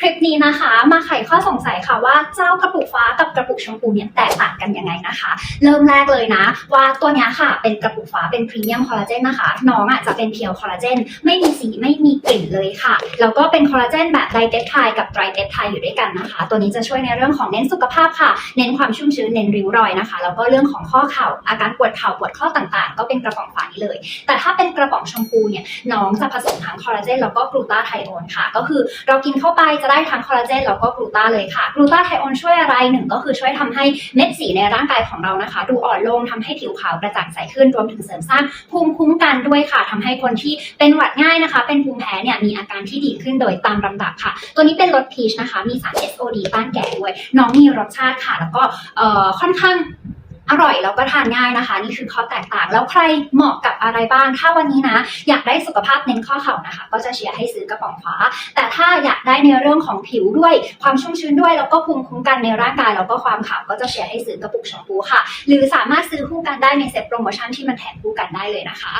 คลิปนี้นะคะ มาไขข้อสงสัยค่ะว่าเจ้ากระปุกฟ้ากับกระปุกชมพูเนี่ยแตกต่างกันยังไงนะคะ เริ่มแรกเลยนะ ว่าตัวนี้ค่ะเป็นกระปุกฟ้าเป็นพรีเมียมคอลลาเจนนะคะ น้องอะจะเป็นเพียวคอลลาเจนไม่มีสีไม่มีกลิ่นเลยค่ะแล้วก็เป็นคอลลาเจนแบบไดเปปไทกับไตรเปปไทอยู่ด้วยกันนะคะ ตัวนี้จะช่วยในเรื่องของเน้นสุขภาพค่ะ เน้นความชุ่มชื้นเน้นริ้วรอยนะคะแล้วก็เรื่องของข้อเข่าอาการปวดเข่าปวดข้อต่างๆ ก็เป็นกระป๋องฟ้านี้เลย แต่ถ้าเป็นกระป๋องชมพูเนี่ยน้องจะผสมทั้งคอลลาเจนแล้วก็กลูตาไทโอนค่ะ ก็คือเรากินเข้าไปจะได้ทั้งคอลลาเจนแล้วก็กลูตาเลยค่ะกลูตาไทโอนช่วยอะไรหนึ่งก็คือช่วยทำให้เม็ดสีในร่างกายของเรานะคะ ดูอ่อนลงทำให้ผิวขาวกระจ่างใสขึ้นรวมถึงเสริมสร้างภูมิคุ้มกันด้วยค่ะทำให้คนที่เป็นหวัดง่ายนะคะ เป็นภูมิแพ้เนี่ยมีอาการที่ดีขึ้นโดยตามลำดับค่ะ ตัวนี้เป็นรสพีชนะคะ มีสาร SOD ต้านแก่ด้วย น้องมีรสชาติค่ะ แล้วก็เอ่อค่อนข้าง อร่อยแล้วก็ทานง่ายนะคะ นี่คือข้อแตกต่าง แล้วใครเหมาะกับอะไรบ้าง ถ้าวันนี้นะ อยากได้สุขภาพเน้นข้อเข่านะคะ ก็จะเชียร์ให้ซื้อกระป๋องฟ้า แต่ถ้าอยากได้ในเรื่องของผิวด้วยความชุ่มชื้นด้วย แล้วก็ภูมิคุ้มกันในร่างกายแล้วก็ความขาวก็จะเชียร์ให้ซื้อกระปุกชมพูค่ะ หรือสามารถซื้อคู่กันได้ในเซ็ตโปรโมชั่นที่มันแถมคู่กันได้เลยนะคะ